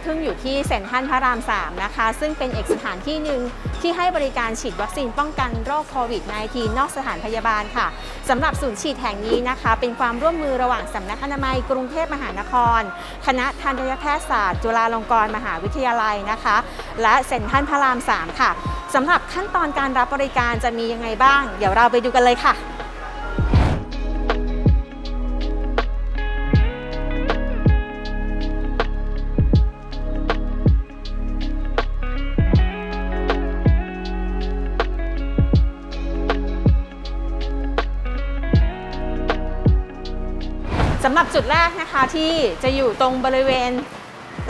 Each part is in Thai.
นี้เพิ่งอยู่ที่เซ็นทรัลพระราม 3 นะคะ ซึ่งเป็นเอกสถานที่หนึ่งที่ให้บริการฉีดวัคซีนป้องกันโรคโควิด -19 นอกสถานพยาบาลค่ะสำหรับศูนย์ฉีดแห่งนี้นะคะ เป็นความร่วมมือระหว่างสำนักอนามัยกรุงเทพมหานคร คณะทันตแพทยศาสตร์ จุฬาลงกรณ์มหาวิทยาลัยนะคะ และเซ็นทรัลพระราม 3 ค่ะสำหรับขั้นตอนการรับบริการจะมียังไงบ้าง เดี๋ยวเราไปดูกันเลยค่ะ รับจุดแรกนะคะที่จะอยู่ตรงบริเวณ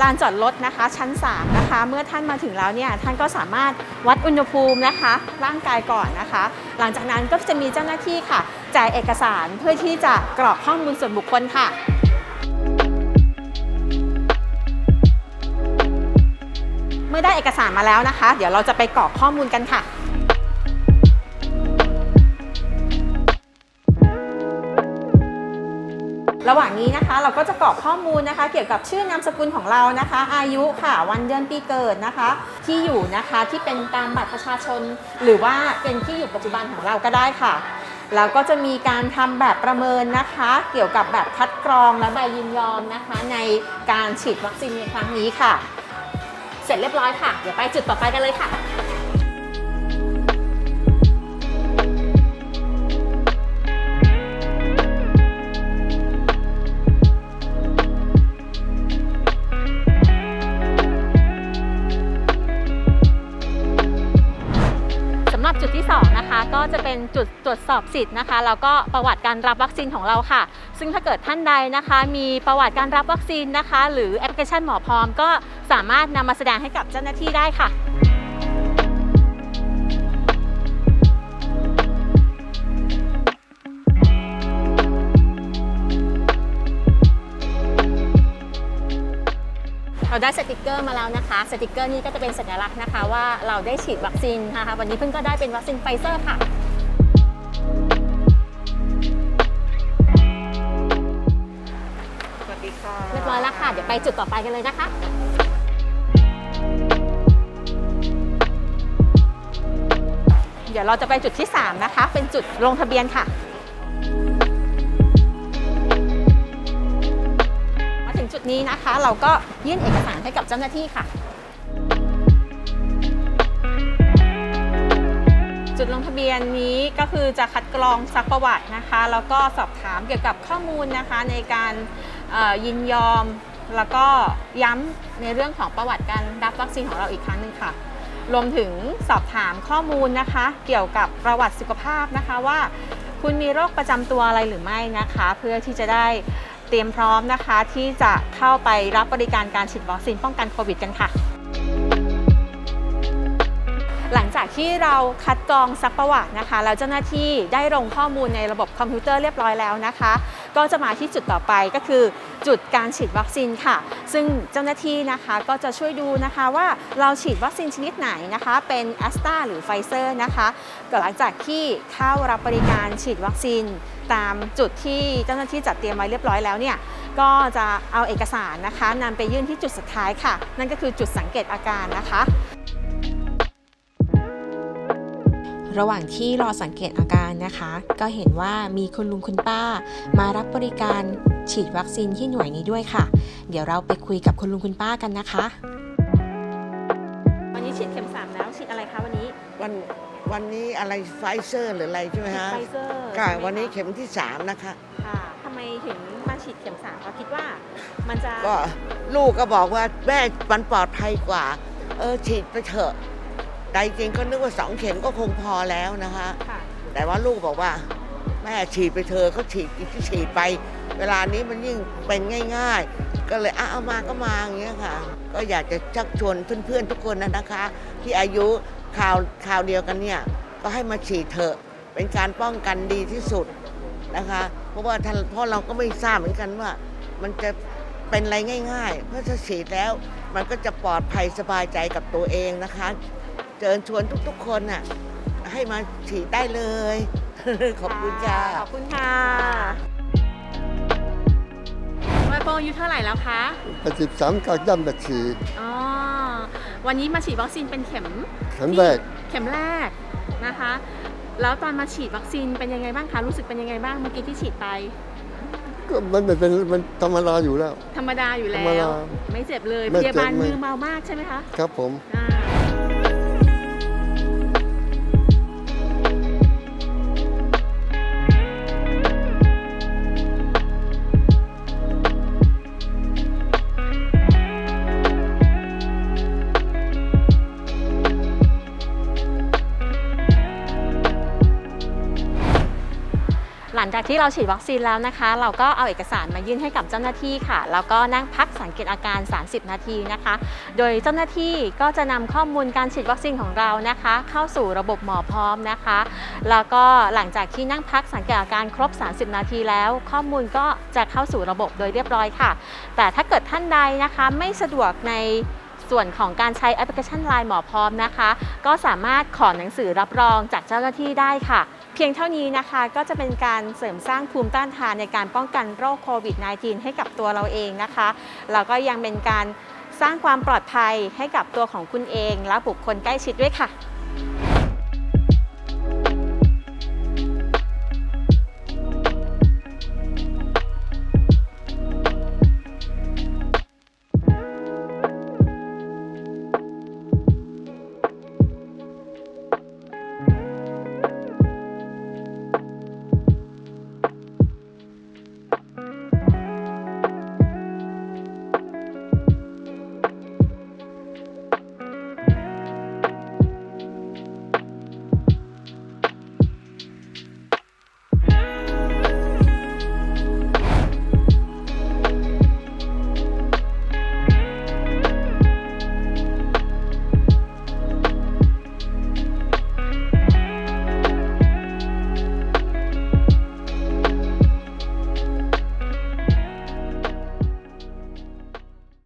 ลานจอดรถนะคะ ชั้น 3 นะคะ เมื่อท่านมาถึงแล้วเนี่ยท่านก็สามารถวัดอุณหภูมินะคะ ร่างกายก่อนนะคะ หลังจากนั้นก็จะมีเจ้าหน้าที่ค่ะจ่ายเอกสารเพื่อที่จะกรอกข้อมูลส่วนบุคคลค่ะเมื่อได้เอกสารมาแล้วนะคะ เดี๋ยวเราจะไปกรอกข้อมูลกันค่ะ ระหว่างนี้นะคะ เราก็จะกรอกข้อมูลนะคะ เกี่ยวกับชื่อนามสกุลของเรานะคะ อายุค่ะ วันเดือนปีเกิดนะคะ ที่อยู่นะคะที่เป็นตามบัตรประชาชน หรือว่าเป็นที่อยู่ปัจจุบันของเราก็ได้ค่ะแล้วก็จะมีการทำแบบประเมินนะคะ เกี่ยวกับแบบคัดกรองและใบยินยอมนะคะ ในการฉีดวัคซีนในครั้งนี้ค่ะ เสร็จเรียบร้อยค่ะ เดี๋ยวไปจุดต่อไปกันเลยค่ะ จะเป็นจุดตรวจสอบสิทธิ์นะคะแล้วก็ประวัติการรับวัคซีนของเราค่ะ ซึ่งถ้าเกิดท่านใดนะคะ มีประวัติการรับวัคซีนนะคะ หรือแอปพลิเคชันหมอพร้อม ก็สามารถนำมาแสดงให้กับเจ้าหน้าที่ได้ค่ะเราได้สติกเกอร์มาแล้วนะคะ สติกเกอร์นี้ก็จะเป็นสัญลักษณ์นะคะว่าเราได้ฉีดวัคซีนนะคะ วันนี้เพิ่งก็ได้เป็นวัคซีนไฟเซอร์ค่ะ เดี๋ยวไปจุดต่อไปกันเลยนะคะเดี๋ยวเราจะไปจุดที่ 3 นะคะ เป็นจุดลงทะเบียนค่ะ มาถึงจุดนี้นะคะ เราก็ยื่นเอกสารให้กับเจ้าหน้าที่ค่ะ จุดลงทะเบียนนี้ก็คือจะคัดกรองซักประวัตินะคะ แล้วก็สอบถามเกี่ยวกับข้อมูลนะคะในการยินยอม แล้วก็ย้ำในเรื่องของประวัติการรับวัคซีนของเราอีกครั้งหนึ่งค่ะ รวมถึงสอบถามข้อมูลนะคะ เกี่ยวกับประวัติสุขภาพนะคะว่า คุณมีโรคประจำตัวอะไรหรือไม่นะคะ เพื่อที่จะได้เตรียมพร้อมนะคะที่จะเข้าไปรับบริการการฉีดวัคซีนป้องกันโควิดกันค่ะ หลังจากที่เราคัดกรองซักประวัตินะคะ แล้วเจ้าหน้าที่ได้ลงข้อมูลในระบบคอมพิวเตอร์เรียบร้อยแล้วนะคะ ก็จะมาที่จุดต่อไปก็คือจุดการฉีดวัคซีนค่ะ ซึ่งเจ้าหน้าที่นะคะก็จะช่วยดูนะคะว่าเราฉีดวัคซีนชนิดไหนนะคะ เป็นแอสตราหรือไฟเซอร์นะคะก็หลังจากที่เข้ารับบริการฉีดวัคซีนตามจุดที่เจ้าหน้าที่จัดเตรียมไว้เรียบร้อยแล้วเนี่ยก็จะเอาเอกสารนะคะนำไปยื่นที่จุดสุดท้ายค่ะ นั่นก็คือจุดสังเกตอาการนะคะ ระหว่างที่รอสังเกตอาการนะคะ ก็เห็นว่ามีคุณลุงคุณป้า มารับบริการฉีดวัคซีนที่หน่วยนี้ด้วยค่ะ เดี๋ยวเราไปคุยกับคุณลุงคุณป้ากันนะคะ วันนี้ฉีดเข็มสามแล้วฉีดอะไรคะวันนี้วันวันนี้อะไรไฟเซอร์หรืออะไรใช่ไหมฉีดฮะไฟเซอร์ค่ะใช่ไหมวันนี้คะเข็มที่สามนะคะ ค่ะทำไมถึงมาฉีดเข็มสามเราคิดว่ามันจะก็ลูกก็บอกว่าแม่มันปลอดภัยกว่า เออฉีดไปเถอะ แต่จริงๆก็นึกว่าสองเข็มก็คงพอแล้วนะคะ ค่ะ แต่ว่าลูกบอกว่าแม่ฉีดไปเถอะเขาฉีดที่ฉีดไป เวลานี้มันยิ่งเป็นง่าย ๆ ก็เลยอะเอามาก็มาอย่างเงี้ยค่ะ ก็อยากจะชักชวนเพื่อนๆทุกคนนะนะคะ ที่อายุข่าวข่าวเดียวกันเนี่ยก็ให้มาฉีดเถอะ เป็นการป้องกันดีที่สุดนะคะ เพราะว่าท่านเพราะเราก็ไม่ทราบเหมือนกันว่า มันจะเป็นอะไรง่าย ๆ เพราะถ้าฉีดแล้ว มันก็จะปลอดภัยสบายใจกับตัวเองนะคะ เชิญชวนทุกๆคนน่ะให้มาฉีดได้เลย ขอบคุณค่ะ ขอบคุณค่ะมาโป้งอายุเท่าไหร่แล้วคะ 83กากย่ำแบบฉีดอ๋อ วันนี้มาฉีดวัคซีนเป็นเข็มเข็มแรกเข็มแรกนะคะ แล้วตอนมาฉีดวัคซีนเป็นยังไงบ้างคะ รู้สึกเป็นยังไงบ้างเมื่อกี้ที่ฉีดไป ก็มันเป็นเป็นมันธรรมดาอยู่แล้ว ธรรมดาอยู่แล้ธรรมวดาไม่เจ็บเลยไม่พเจ็บยาบาลไม่มือเมามากใช่ไหมคะ ครับผมอ่า ลังจากที่เราฉีดวัคซีนแล้วนะคะ เราก็เอาเอกสารมายื่นให้กับเจ้าหน้าที่ค่ะ แล้วก็นั่งพักสังเกตอาการ 30 นาทีนะคะ โดยเจ้าหน้าที่ก็จะนำข้อมูลการฉีดวัคซีนของเรานะคะ เข้าสู่ระบบหมอพร้อมนะคะ แล้วก็หลังจากที่นั่งพักสังเกตอาการครบ 30 นาทีแล้ว ข้อมูลก็จะเข้าสู่ระบบโดยเรียบร้อยค่ะ แต่ถ้าเกิดท่านใดนะคะไม่สะดวกในส่วนของการใช้แอปพลิเคชัน Line หมอพร้อมนะคะ ก็สามารถขอหนังสือรับรองจากเจ้าหน้าที่ได้ค่ะ พียงเท่านี้นะคะก็จะเป็นการเสริมสร้างภูมิต้านทานในการป้องกันโรคโควิด -19 ให้กับตัวเราเองนะคะ แล้วก็ยังเป็นการสร้างความปลอดภัยให้กับตัวของคุณเอง และบุคคลใกล้ชิดด้วยค่ะ